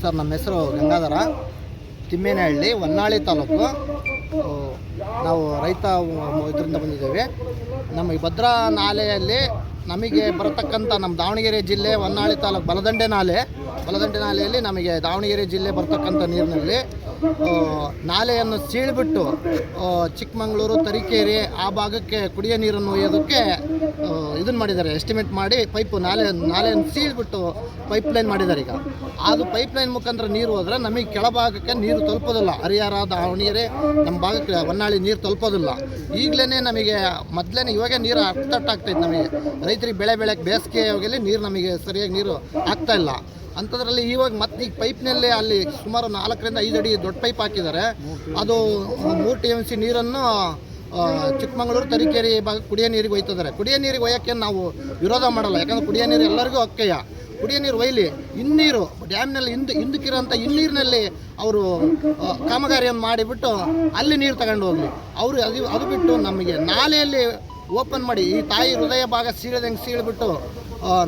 Sir, ನಮ್ಮ ಹೆಸರು ಗಂಗಾಧರ. ತಿಮ್ಮೇನಹಳ್ಳಿ, ಹೊನ್ನಾಳಿ ತಾಲೂಕು. ನಾವು ರೈತ ಇದರಿಂದ ಬಂದಿದ್ದೇವೆ. ನಮ್ಮ ಈ ಭದ್ರಾ ನಾಲೆಯಲ್ಲಿ ನಮಗೆ ಬರತಕ್ಕಂಥ ನಮ್ಮ ದಾವಣಗೆರೆ ಜಿಲ್ಲೆ ಹೊನ್ನಾಳಿ ತಾಲೂಕು ಬಲದಂಡೆ ನಾಲೆ. ಬಲದಂಡೆ ನಾಲೆಯಲ್ಲಿ ನಮಗೆ ದಾವಣಗೆರೆ ಜಿಲ್ಲೆ ಬರ್ತಕ್ಕಂಥ ನೀರಿನಲ್ಲಿ ನಾಲೆಯನ್ನು ಸೀಳ್ಬಿಟ್ಟು ಚಿಕ್ಕಮಗಳೂರು, ತರೀಕೆರೆ ಆ ಭಾಗಕ್ಕೆ ಕುಡಿಯೋ ನೀರನ್ನು ಒಯ್ಯೋದಕ್ಕೆ ಇದನ್ನು ಮಾಡಿದ್ದಾರೆ ಎಸ್ಟಿಮೇಟ್ ಮಾಡಿ ಪೈಪು ನಾಲೆ ನಾಲೆಯನ್ನು ಸೀಳ್ಬಿಟ್ಟು ಪೈಪ್ ಲೈನ್ ಮಾಡಿದ್ದಾರೆ ಈಗ. ಅದು ಪೈಪ್ ಲೈನ್ ಮುಖಾಂತರ ನೀರು ಹೋದರೆ ನಮಗೆ ಕೆಳಭಾಗಕ್ಕೆ ನೀರು ತಲುಪೋದಿಲ್ಲ. ಹರಿಹರ ದಾವಣಗೆರೆ ನಮ್ಮ ಭಾಗಕ್ಕೆ ಹೊನ್ನಾಳಿ ನೀರು ತಲುಪೋದಿಲ್ಲ. ಈಗಲೇ ನಮಗೆ ಮೊದಲೇ ಇವಾಗ ನೀರು ಅರ್ಥತಟ್ಟಾಗ್ತೈತೆ ನಮಗೆ. ರೈತರಿಗೆ ಬೆಳೆ ಬೆಳೆಗೆ ಬೇಸಿಗೆ ಹೋಗಲಿ ನೀರು ನಮಗೆ ಸರಿಯಾಗಿ ನೀರು ಆಗ್ತಾ ಇಲ್ಲ. ಅಂಥದ್ರಲ್ಲಿ ಇವಾಗ ಮತ್ತೆ ಈಗ ಪೈಪ್ನಲ್ಲೇ ಅಲ್ಲಿ ಸುಮಾರು ನಾಲ್ಕರಿಂದ ಐದು ಅಡಿ ದೊಡ್ಡ ಪೈಪ್ ಹಾಕಿದ್ದಾರೆ. ಅದು ಮೂರು ಟಿ ಎಂ ಸಿ ನೀರನ್ನು ಚಿಕ್ಕಮಗಳೂರು, ತರೀಕೆರೆ ಭಾಗ ಕುಡಿಯೋ ನೀರಿಗೆ ಒಯ್ತಿದ್ದಾರೆ. ಕುಡಿಯೋ ನೀರಿಗೆ ಒಯ್ಯೋಕ್ಕೆ ನಾವು ವಿರೋಧ ಮಾಡಲ್ಲ. ಯಾಕಂದ್ರೆ ಕುಡಿಯೋ ನೀರು ಎಲ್ಲರಿಗೂ ಅಕ್ಕಯ್ಯ. ಕುಡಿಯೋ ನೀರು ಒಯ್ಲಿ. ಇನ್ನೀರು ಡ್ಯಾಮ್ನಲ್ಲಿ ಹಿಂದೆ, ಹಿಂದಕ್ಕಿರೋಂಥ ಹಿನ್ನೀರಿನಲ್ಲಿ ಅವರು ಕಾಮಗಾರಿಯನ್ನು ಮಾಡಿಬಿಟ್ಟು ಅಲ್ಲಿ ನೀರು ತಗೊಂಡು ಹೋಗಲಿ. ಅವರು ಅದು ಅದು ಬಿಟ್ಟು ನಮಗೆ ನಾಲೆಯಲ್ಲಿ ಓಪನ್ ಮಾಡಿ, ಈ ತಾಯಿ ಹೃದಯ ಭಾಗ ಸೀಳದಂಗೆ ಸೀಳ್ಬಿಟ್ಟು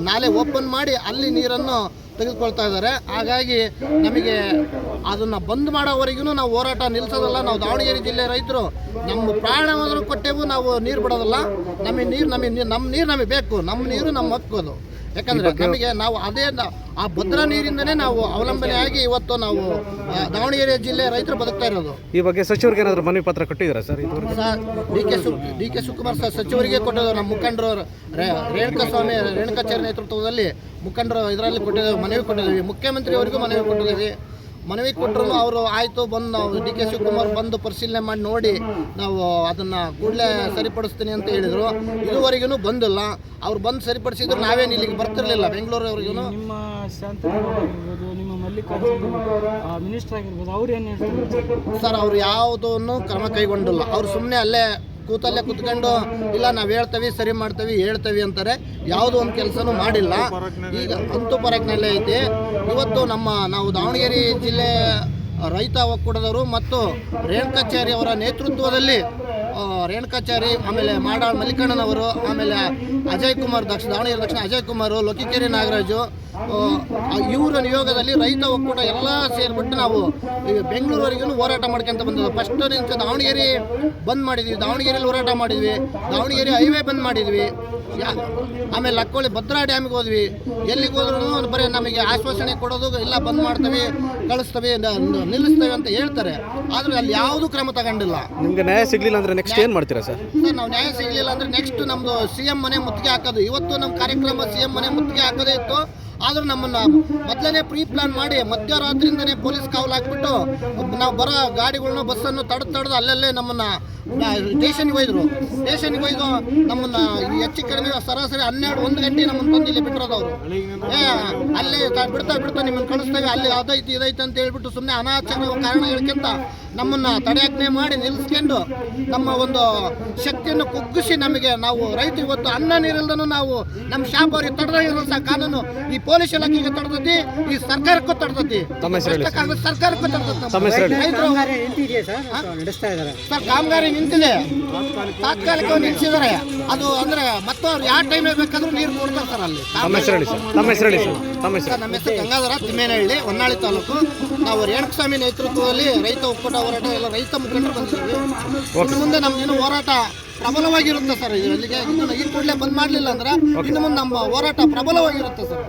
ನಾಲೆ ಓಪನ್ ಮಾಡಿ ಅಲ್ಲಿ ನೀರನ್ನು ತೆಗೆದುಕೊಳ್ತಾ ಇದ್ದಾರೆ. ಹಾಗಾಗಿ ನಮಗೆ ಅದನ್ನು ಬಂದ್ ಮಾಡೋವರೆಗೂ ನಾವು ಹೋರಾಟ ನಿಲ್ಲಿಸೋದಲ್ಲ ನಾವು ದಾವಣಗೆರೆ ಜಿಲ್ಲೆ ರೈತರು, ನಮ್ಮ ಪ್ರಾಣವನ್ನು ಕೊಟ್ಟೆವು, ನಾವು ನೀರು ಬಿಡೋದಲ್ಲ. ನಮಗೆ ನೀರು ನಮಗೆ ನಮ್ಮ ನೀರು ನಮಗೆ ಬೇಕು. ನಮ್ಮ ನೀರು ನಮ್ಮ ಹಕ್ಕು ಅದು. ಯಾಕಂದರೆ ನಮಗೆ ನಾವು ಅದೇ ಆ ಭದ್ರಾ ನೀರಿಂದನೇ ನಾವು ಅವಲಂಬನೆಯಾಗಿ ಇವತ್ತು ನಾವು ದಾವಣಗೆರೆ ಜಿಲ್ಲೆ ರೈತರು ಬದುಕ್ತಾ ಇರೋದು. ಈ ಬಗ್ಗೆ ಸಚಿವರಿಗೆ ಏನಾದರೂ ಮನವಿ ಪತ್ರ ಕೊಟ್ಟಿದ್ದೀರಾ ಸರ್ ಡಿ ಕೆ ಸು ಡಿ ಕೆ ಶಿವಕುಮಾರ್ ಸರ್ ಸಚಿವರಿಗೆ ಕೊಟ್ಟಿದ್ದು ನಮ್ಮ ಮುಖಂಡರು ರೇ- ರೇಣುಕಾ ಸ್ವಾಮಿ ರೇಣುಕಾಚಾರ್ಯ ನೇತೃತ್ವದಲ್ಲಿ ಮುಖಂಡರು ಇದರಲ್ಲಿ ಕೊಟ್ಟಿದ್ದೇವೆ ಮನವಿ ಕೊಟ್ಟಿದ್ದೀವಿ. ಮುಖ್ಯಮಂತ್ರಿಯವರಿಗೂ ಮನವಿ ಕೊಟ್ಟಿದ್ದೀವಿ. ಮನವಿ ಕೊಟ್ಟರು ಅವರು ಆಯಿತು ಬಂದು ನಾವು ಡಿ ಕೆ ಶಿವಕುಮಾರ್ ಬಂದು ಪರಿಶೀಲನೆ ಮಾಡಿ ನೋಡಿ ನಾವು ಅದನ್ನು ಕೂಡಲೇ ಸರಿಪಡಿಸ್ತೀನಿ ಅಂತ ಹೇಳಿದರು. ಇದುವರೆಗೂ ಬಂದಿಲ್ಲ. ಅವ್ರು ಬಂದು ಸರಿಪಡಿಸಿದ್ರು ನಾವೇನು ಇಲ್ಲಿಗೆ ಬರ್ತಿರಲಿಲ್ಲ. ಬೆಂಗಳೂರವ್ರಿಗೂ ನಿಮ್ಮ ನಿಮ್ಮ ಮಲ್ಲಿಕಾರ್ಜುನ್ ಮಿನಿಸ್ಟರ್ ಆಗಿರ್ಬೋದು ಅವ್ರು ಏನು ಹೇಳ್ತಾರೆ? ಸರ್ ಅವ್ರು ಯಾವುದನ್ನು ಕ್ರಮ ಕೈಗೊಂಡಿಲ್ಲ. ಅವ್ರು ಸುಮ್ಮನೆ ಅಲ್ಲೇ ಕೂತಲ್ಲೇ ಕುತ್ಕೊಂಡು, ಇಲ್ಲ ನಾವು ಹೇಳ್ತೇವೆ, ಸರಿ ಮಾಡ್ತೇವೆ, ಹೇಳ್ತೇವೆ ಅಂತಾರೆ. ಯಾವುದೋ ಒಂದು ಕೆಲಸನೂ ಮಾಡಿಲ್ಲ. ಈಗ ಅಂತೂ ಪರಕ್ನಲ್ಲೇ ಐತಿ. ಇವತ್ತು ನಮ್ಮ, ನಾವು ದಾವಣಗೆರೆ ಜಿಲ್ಲೆ ರೈತ ಒಕ್ಕೂಟದವರು ಮತ್ತು ರೇಣುಕಾಚಾರ್ಯ ಅವರ ನೇತೃತ್ವದಲ್ಲಿ ರೇಣುಕಾಚಾರಿ ಆಮೇಲೆ ಮಾಡಾಳ್ ಮಲ್ಲಿಕಣ್ಣನವರು ಆಮೇಲೆ ಅಜಯ್ ಕುಮಾರ್ ದಕ್ಷ, ದಾವಣಗೆರೆ ದಕ್ಷಿಣ ಅಜಯ್ ಕುಮಾರ್, ಲೋಕಿಕೇರಿ ನಾಗರಾಜು ಇವರ ನಿಯೋಗದಲ್ಲಿ ರೈತ ಒಕ್ಕೂಟ ಎಲ್ಲ ಸೇರಿಬಿಟ್ಟು ನಾವು ಬೆಂಗಳೂರವರೆಗೂ ಹೋರಾಟ ಮಾಡ್ಕೊಂತ ಬಂದಿದ್ವಿ. ಫಸ್ಟ್ ನಿಂತ ದಾವಣಗೆರೆ ಬಂದ್ ಮಾಡಿದ್ವಿ. ದಾವಣಗೆರೆಯಲ್ಲಿ ಹೋರಾಟ ಮಾಡಿದ್ವಿ. ದಾವಣಗೆರೆ ಹೈವೇ ಬಂದ್ ಮಾಡಿದ್ವಿ. ಆಮೇಲೆ ಲಕ್ಕೋಳಿ ಭದ್ರಾ ಡ್ಯಾಮಿಗೆ ಹೋದ್ವಿ. ಎಲ್ಲಿಗೆ ಹೋದ್ರೂ ಬರೀ ನಮಗೆ ಆಶ್ವಾಸನೆ ಕೊಡೋದು ಇಲ್ಲ ಬಂದ್ ಮಾಡ್ತೇವೆ, ಕಳಿಸ್ತೇವೆ ನಿಲ್ಲಿಸ್ತೇವೆ ಅಂತ ಹೇಳ್ತಾರೆ. ಆದರೆ ಅಲ್ಲಿ ಯಾವುದು ಕ್ರಮ ತಗೊಂಡಿಲ್ಲ. ನಿಮಗೆ ನ್ಯಾಯ ಸಿಗಲಿಲ್ಲ ಅಂದರೆ ನೆಕ್ಸ್ಟ್ ಏನು ಮಾಡ್ತೀರಾ ಸರ್? ನಾವು ನ್ಯಾಯ ಸಿಗಲಿಲ್ಲ ಅಂದ್ರೆ ನೆಕ್ಸ್ಟ್ ನಮ್ದು ಸಿ ಎಂ ಮನೆ ಮುತ್ತಿಗೆ ಹಾಕೋದು. ಇವತ್ತು ನಮ್ಮ ಕಾರ್ಯಕ್ರಮ ಸಿ ಎಂ ಮನೆ ಮುತ್ತಿಗೆ ಹಾಕೋದೇ ಇತ್ತು. ಆದ್ರೂ ನಮ್ಮನ್ನ ಮೊದಲನೇ ಪ್ರೀ ಪ್ಲಾನ್ ಮಾಡಿ ಮಧ್ಯರಾತ್ರಿಯಿಂದನೇ ಪೊಲೀಸ್ ಕಾವಲು ಹಾಕ್ಬಿಟ್ಟು ನಾವು ಬರೋ ಗಾಡಿಗಳನ್ನ ಬಸ್ಸನ್ನು ತಡೆದು ತಡೆದು ಅಲ್ಲಲ್ಲೇ ನಮ್ಮನ್ನ ಸ್ಟೇಷನ್ಗೆ ಒಯ್ದರು. ಸ್ಟೇಷನ್ಗೆ ಒಯ್ದು ನಮ್ಮನ್ನ ಹೆಚ್ಚು ಕಡಿಮೆ ಸರಾಸರಿ ಹನ್ನೆರಡು, ಒಂದು ಗಂಟೆ ನಮ್ಮನ್ನು ತಂದು ಇಲ್ಲಿ ಬಿಟ್ಟಿರೋದು ಅವರು. ಏ, ಅಲ್ಲಿ ಬಿಡ್ತಾ ಬಿಡ್ತಾ ನಿಮ್ಮನ್ನು ಕಳಿಸ್ತೇವೆ ಅಲ್ಲಿ ಅದೈತಿ ಇದೈತೆ ಅಂತ ಹೇಳ್ಬಿಟ್ಟು ಸುಮ್ಮನೆ ಅನಾಚಾರ ಕಾರಣ ಹೇಳ್ಕೊಂತ ನಮ್ಮನ್ನ ತಡೆಯಾಜ್ಞೆ ಮಾಡಿ ನಿಲ್ಲಿಸ್ಕೊಂಡು ನಮ್ಮ ಒಂದು ಶಕ್ತಿಯನ್ನು ಕುಗ್ಗಿಸಿ ನಮಗೆ ನಾವು ರೈತರು ಇವತ್ತು ಅನ್ನ ನೀರಿಲ್ಲದನು ನಾವು ನಮ್ಮ ಶಾಪ್ ಅವರಿಗೆ ತಡೆದಿರುವಂತಹ ಕಾನೂನು ಈ ಪೊಲೀಸ್ ಇಲಾಖೆಗೆ ತಡೆದತಿ ಈ ಸರ್ಕಾರಕ್ಕೂ ತಡೆದತಿ. ಸರ್ಕಾರಕ್ಕೂ ತಡೆದತಿ ಸರ್? ಇದ್ದಾರೆ ಸರ್ ಕಾಮಗಾರಿ ನಿಂತಿದೆ. ತಾತ್ಕಾಲಿಕ ನಿಲ್ಲಿಸಿದ್ದಾರೆ ಅದು ಅಂದ್ರೆ ಮತ್ತೆ ಅವ್ರು ಯಾವ ಟೈಮ್ ಬೇಕಾದ್ರೂ ನೀರು ಕೊಡ್ತಾರೆ ಸರ್ ಅಲ್ಲಿ. ನಮ್ಮ ಹೆಸರು ಗಂಗಾಧರ ತಿಮ್ಮೇನಹಳ್ಳಿ ಹೊನ್ನಾಳಿ ತಾಲೂಕು. ನಾವು ರೇಣುಕಸ್ವಾಮಿ ನೇತೃತ್ವದಲ್ಲಿ ರೈತ ಒಕ್ಕೂಟ ಹೋರಾಟ ಎಲ್ಲ ರೈತ ಮುಖಂಡರು ಬಂದಿದ್ದೀವಿ ಇನ್ನು ಮುಂದೆ ನಮ್ದೇನು ಹೋರಾಟ ಪ್ರಬಲವಾಗಿರುತ್ತೆ ಸರ್ ಇಲ್ಲಿಗೆ ಇನ್ನು ಈ ಕೂಡಲೇ ಬಂದ್ ಮಾಡಲಿಲ್ಲ ಅಂದ್ರೆ ಇನ್ನು ಮುಂದೆ ನಮ್ಮ ಹೋರಾಟ ಪ್ರಬಲವಾಗಿರುತ್ತೆ ಸರ್.